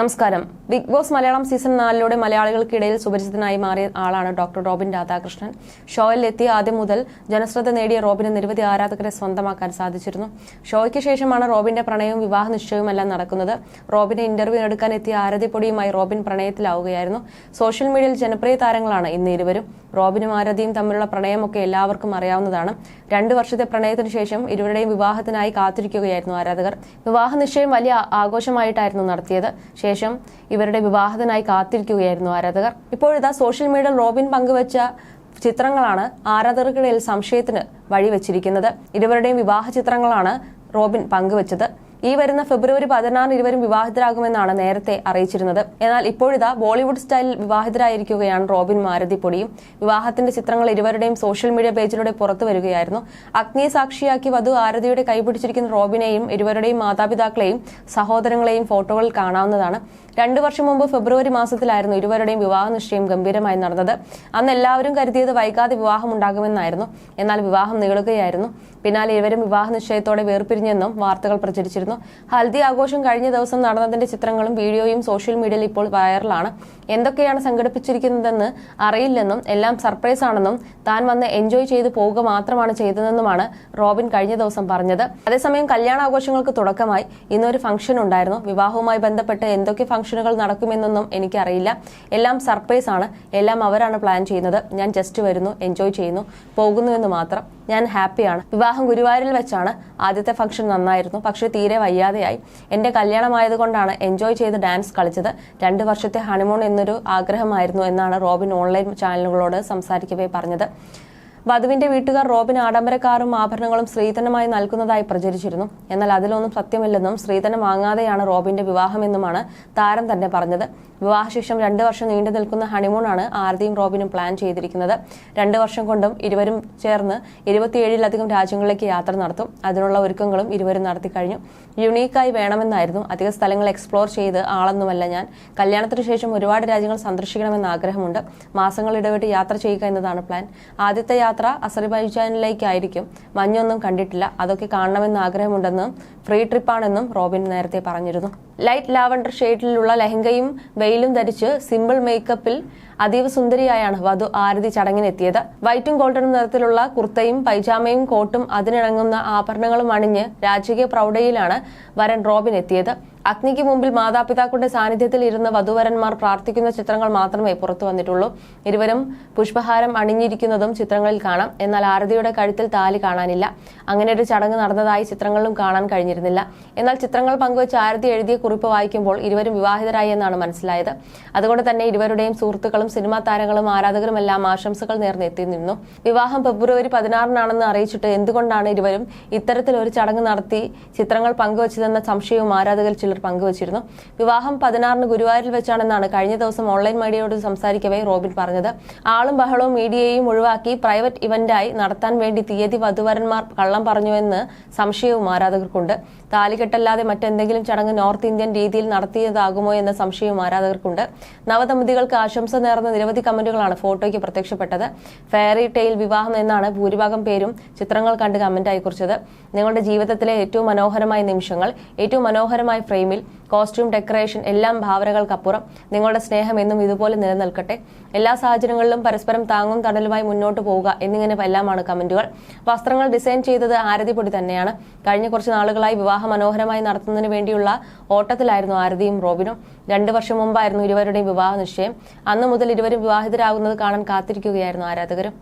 നമസ്കാരം. Big Boss Malayalam season നാലിലൂടെ മലയാളികൾക്കിടയിൽ സുപരിചിതനായി മാറിയ ആളാണ് ഡോക്ടർ റോബിൻ രാധാകൃഷ്ണൻ. ഷോയിൽ എത്തിയ ആദ്യം മുതൽ ജനശ്രദ്ധ നേടിയ റോബിന് നിരവധി ആരാധകരെ സ്വന്തമാക്കാൻ സാധിച്ചിരുന്നു. ഷോയ്ക്ക് ശേഷമാണ് റോബിന്റെ പ്രണയവും വിവാഹ നിശ്ചയവുമെല്ലാം നടക്കുന്നത്. റോബിനെ ഇന്റർവ്യൂ എടുക്കാൻ എത്തിയ ആരതിപ്പൊടിയുമായി റോബിൻ പ്രണയത്തിലാവുകയായിരുന്നു. സോഷ്യൽ മീഡിയയിൽ ജനപ്രിയ താരങ്ങളാണ് ഇന്ന് ഇരുവരും. റോബിനും ആരതിയും തമ്മിലുള്ള പ്രണയമൊക്കെ എല്ലാവർക്കും അറിയാവുന്നതാണ്. രണ്ടു വർഷത്തെ പ്രണയത്തിന് ശേഷം ഇരുവരുടെയും വിവാഹത്തിനായി കാത്തിരിക്കുകയായിരുന്നു ആരാധകർ. വിവാഹ നിശ്ചയം വലിയ ആഘോഷമായിട്ടായിരുന്നു നടത്തിയത്. ശേഷം ഇവരുടെ വിവാഹത്തിനായി കാത്തിരിക്കുകയായിരുന്നു ആരാധകർ. ഇപ്പോഴിതാ സോഷ്യൽ മീഡിയയിൽ റോബിൻ പങ്കുവച്ച ചിത്രങ്ങളാണ് ആരാധകർക്കിടയിൽ സംശയത്തിന് വഴിവെച്ചിരിക്കുന്നത്. ഇരുവരുടെയും വിവാഹ ചിത്രങ്ങളാണ് റോബിൻ പങ്കുവച്ചത്. ഈ വരുന്ന ഫെബ്രുവരി പതിനാറിന് ഇരുവരും വിവാഹിതരാകുമെന്നാണ് നേരത്തെ അറിയിച്ചിരുന്നത്. എന്നാൽ ഇപ്പോഴിതാ ബോളിവുഡ് സ്റ്റൈലിൽ വിവാഹിതരായിരിക്കുകയാണ് റോബിൻ മാരതിപ്പൊടിയും വിവാഹത്തിന്റെ ചിത്രങ്ങൾ ഇരുവരുടെയും സോഷ്യൽ മീഡിയ പേജിലൂടെ പുറത്തു വരികയായിരുന്നു. അഗ്നിയെ സാക്ഷിയാക്കി വധു ആരതിയുടെ കൈപിടിച്ചിരിക്കുന്ന റോബിനെയും ഇരുവരുടെയും മാതാപിതാക്കളെയും സഹോദരങ്ങളെയും ഫോട്ടോകൾ കാണാവുന്നതാണ്. രണ്ടു വർഷം മുമ്പ് ഫെബ്രുവരി മാസത്തിലായിരുന്നു ഇരുവരുടെയും വിവാഹ നിശ്ചയം ഗംഭീരമായി നടന്നത്. അന്ന് എല്ലാവരും കരുതിയത് വൈകാതെ വിവാഹം ഉണ്ടാകുമെന്നായിരുന്നു എന്നാൽ വിവാഹം നീളുകയായിരുന്നു. പിന്നാലെ ഇരുവരും വിവാഹ നിശ്ചയത്തോടെ വേർപിരിഞ്ഞെന്നും വാർത്തകൾ പ്രചരിച്ചിരുന്നു. ഹൽദി ആഘോഷം കഴിഞ്ഞ ദിവസം നടന്നതിന്റെ ചിത്രങ്ങളും വീഡിയോയും സോഷ്യൽ മീഡിയയിൽ ഇപ്പോൾ വൈറലാണ്. എന്തൊക്കെയാണ് സംഘടിപ്പിച്ചിരിക്കുന്നതെന്ന് അറിയില്ലെന്നും എല്ലാം സർപ്രൈസ് ആണെന്നും താൻ വന്ന് എൻജോയ് ചെയ്തു പോവുക മാത്രമാണ് ചെയ്തതെന്നുമാണ് റോബിൻ കഴിഞ്ഞ ദിവസം പറഞ്ഞത്. അതേസമയം കല്യാണാഘോഷങ്ങൾക്ക് തുടക്കമായി. ഇന്നൊരു ഫംഗ്ഷൻ ഉണ്ടായിരുന്നു. വിവാഹവുമായി ബന്ധപ്പെട്ട് എന്തൊക്കെ ഫംഗ്ഷനുകൾ നടക്കുമെന്നൊന്നും എനിക്കറിയില്ല. എല്ലാം സർപ്രൈസ് ആണ്. എല്ലാം അവരാണ് പ്ലാൻ ചെയ്യുന്നത്. ഞാൻ ജസ്റ്റ് വരുന്നു എൻജോയ് ചെയ്യുന്നു പോകുന്നു എന്ന് മാത്രം. ഞാൻ ഹാപ്പിയാണ് വിവാഹം ഗുരുവായൂരിൽ വെച്ചാണ് ആദ്യത്തെ ഫംഗ്ഷൻ നന്നായിരുന്നു. പക്ഷേ തീരെ വയ്യാതെയായി. എന്റെ കല്യാണമായത് കല്യാണമായതുകൊണ്ടാണ് എൻജോയ് ചെയ്ത് ഡാൻസ് കളിച്ചത്. രണ്ട് വർഷത്തെ ഹണിമൂൺ എന്നൊരു ആഗ്രഹമായിരുന്നു എന്നാണ് റോബിൻ ഓൺലൈൻ ചാനലുകളോട് സംസാരിക്കവേ പറഞ്ഞത്. വധുവിന്റെ വീട്ടുകാർ റോബിന് ആഡംബര കാറും ആഭരണങ്ങളും സ്ത്രീധനമായി നൽകുന്നതായി പ്രചരിച്ചിരുന്നു. എന്നാൽ അതിലൊന്നും സത്യമില്ലെന്നും സ്ത്രീധനം വാങ്ങാതെയാണ് റോബിന്റെ വിവാഹമെന്നുമാണ് താരം തന്നെ പറഞ്ഞത്. വിവാഹശേഷം രണ്ട് വർഷം നീണ്ടു നിൽക്കുന്ന ഹണിമൂണാണ് ആരതിയും റോബിനും പ്ലാൻ ചെയ്തിരിക്കുന്നത്. രണ്ട് വർഷം കൊണ്ടും ഇരുവരും ചേർന്ന് ഇരുപത്തിയേഴിലധികം രാജ്യങ്ങളിലേക്ക് യാത്ര നടത്തും. അതിനുള്ള ഒരുക്കങ്ങളും ഇരുവരും നടത്തി കഴിഞ്ഞു. യുണീക്കായി വേണമെന്നായിരുന്നു. അധിക സ്ഥലങ്ങൾ എക്സ്പ്ലോർ ചെയ്ത് ആളൊന്നുമല്ല ഞാൻ. കല്യാണത്തിന് ശേഷം ഒരുപാട് രാജ്യങ്ങൾ സന്ദർശിക്കണമെന്ന് ആഗ്രഹമുണ്ട്. മാസങ്ങൾ ഇടവിട്ട് യാത്ര ചെയ്യുക എന്നതാണ് പ്ലാൻ. ആദ്യത്തെ യാത്ര അസർബൈജാനിലേക്കായിരിക്കും. മഞ്ഞൊന്നും കണ്ടിട്ടില്ല. അതൊക്കെ കാണണമെന്ന് ആഗ്രഹമുണ്ടെന്നും ഫ്രീ ട്രിപ്പാണെന്നും റോബിൻ നേരത്തെ പറഞ്ഞിരുന്നു. ലൈറ്റ് ലാവണ്ടർ ഷെയ്ഡിലുള്ള ലഹങ്കയും വെയിലും ധരിച്ച് സിമ്പിൾ മേക്കപ്പിൽ അതീവ സുന്ദരിയായാണ് വധു ആരതി ചടങ്ങിനെത്തിയത്. വൈറ്റും ഗോൾഡനും നിറത്തിലുള്ള കുർത്തയും പൈജാമയും കോട്ടും അതിനിണങ്ങുന്ന ആഭരണങ്ങളും അണിഞ്ഞ് രാജകീയ പ്രൗഢയിലാണ് വരൻ റോബിൻ എത്തിയത് അഗ്നിക്ക് മുമ്പിൽ മാതാപിതാക്കളുടെ സാന്നിധ്യത്തിൽ ഇരുന്ന് വധുവരന്മാർ പ്രാർത്ഥിക്കുന്ന ചിത്രങ്ങൾ മാത്രമേ പുറത്തു വന്നിട്ടുള്ളൂ. ഇരുവരും പുഷ്പഹാരം അണിഞ്ഞിരിക്കുന്നതും ചിത്രങ്ങളിൽ കാണാം. എന്നാൽ ആരതിയുടെ കഴുത്തിൽ താലി കാണാനില്ല. അങ്ങനെ ഒരു ചടങ്ങ് നടന്നതായി ചിത്രങ്ങളിലും കാണാൻ കഴിഞ്ഞിരുന്നില്ല. എന്നാൽ ചിത്രങ്ങൾ പങ്കുവച്ച് ആരതി എഴുതിയ കുറിപ്പ് വായിക്കുമ്പോൾ ഇരുവരും വിവാഹിതരായി എന്നാണ് മനസ്സിലായത്. അതുകൊണ്ട് തന്നെ ഇരുവരുടെയും സുഹൃത്തുക്കളും സിനിമാ താരങ്ങളും ആരാധകരും ആരാധകരുമെല്ലാം ആശംസകൾ നേർന്നെത്തിയിരുന്നു. വിവാഹം ഫെബ്രുവരി പതിനാറിനാണെന്ന് അറിയിച്ചിട്ട് എന്തുകൊണ്ടാണ് ഇരുവരും ഇത്തരത്തിൽ ഒരു ചടങ്ങ് നടത്തി ചിത്രങ്ങൾ പങ്കുവച്ചതെന്ന സംശയവും ആരാധകർ ചിലർ പങ്കുവച്ചിരുന്നു. വിവാഹം പതിനാറിന് ഗുരുവായൂരിൽ വെച്ചാണെന്നാണ് കഴിഞ്ഞ ദിവസം ഓൺലൈൻ മീഡിയയോട് സംസാരിക്കവേ റോബിൻ പറഞ്ഞത്. ആളും ബഹളവും മീഡിയയെയും ഒഴിവാക്കി പ്രൈവറ്റ് ഇവന്റായി നടത്താൻ വേണ്ടി തീയതി വധുവരന്മാർ കള്ളം പറഞ്ഞുവെന്ന് സംശയവും ആരാധകർക്കുണ്ട്. താലികെട്ടല്ലാതെ മറ്റെന്തെങ്കിലും ചടങ്ങ് നോർത്ത് ഇന്ത്യൻ രീതിയിൽ നടത്തിയതാകുമോ എന്ന സംശയവും ആരാധകർക്കുണ്ട്. നവദമ്പതികൾക്ക് ആശംസ നേർന്ന നിരവധി കമന്റുകളാണ് ഫോട്ടോയ്ക്ക് പ്രത്യക്ഷപ്പെട്ടത്. ഫെയറി ടെയിൽ വിവാഹം എന്നാണ് ഭൂരിഭാഗം പേരും ചിത്രങ്ങൾ കണ്ട് കമന്റായി കുറിച്ചത്. നിങ്ങളുടെ ജീവിതത്തിലെ ഏറ്റവും മനോഹരമായ നിമിഷങ്ങൾ ഏറ്റവും മനോഹരമായ ഫ്രെയിമിൽ കോസ്റ്റ്യൂം ഡെക്കറേഷൻ എല്ലാം ഭാവനകൾക്കപ്പുറം നിങ്ങളുടെ സ്നേഹം എന്നും ഇതുപോലെ നിലനിൽക്കട്ടെ. എല്ലാ സാഹചര്യങ്ങളിലും പരസ്പരം താങ്ങും തണലുമായി മുന്നോട്ട് പോവുക എന്നിങ്ങനെ എല്ലാമാണ് കമന്റുകൾ. വസ്ത്രങ്ങൾ ഡിസൈൻ ചെയ്തത് ആരതിപ്പൊടി തന്നെയാണ്. കഴിഞ്ഞ കുറച്ച് നാളുകളായി വിവാഹ മനോഹരമായി നടത്തുന്നതിന് വേണ്ടിയുള്ള ഓട്ടത്തിലായിരുന്നു ആരതിയും റോബിനും. രണ്ടു വർഷം മുമ്പായിരുന്നു ഇരുവരുടെയും വിവാഹ നിശ്ചയം. അന്ന് മുതൽ ഇരുവരും വിവാഹിതരാകുന്നത് കാണാൻ കാത്തിരിക്കുകയായിരുന്നു ആരാധകരും.